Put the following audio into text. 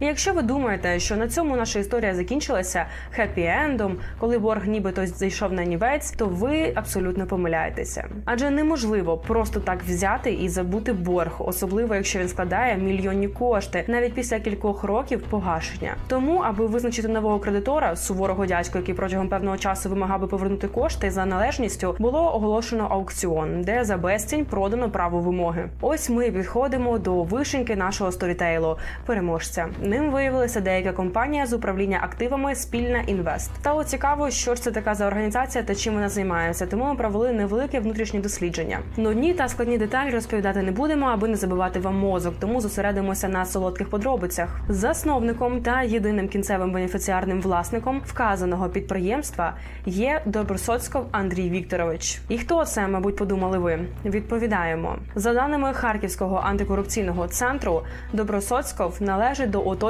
І якщо ви думаєте, що на цьому наша історія закінчилася хеппі-ендом, коли борг нібито зайшов на нівець, то ви абсолютно помиляєтеся. Адже неможливо просто так взяти і забути борг, особливо якщо він складає мільйонні кошти, навіть після кількох років погашення. Тому, аби визначити нового кредитора, суворого дядька, який протягом певного часу вимагав би повернути кошти за належністю, було оголошено аукціон, де за безцінь продано право вимоги. Ось ми підходимо до вишеньки нашого сторітейлу переможця. Ним виявилася деяка компанія з управління активами Спільна інвест. Стало цікаво, що ж це така за організація та чим вона займається. Тому ми провели невелике внутрішнє дослідження. Нудні та складні деталі розповідати не будемо, аби не забивати вам мозок. Тому зосередимося на солодких подробицях. Засновником та єдиним кінцевим бенефіціарним власником вказаного підприємства є Добросоцьков Андрій Вікторович. І хто це, мабуть, подумали ви? Відповідаємо за даними Харківського антикорупційного центру. Добросоцьков належить до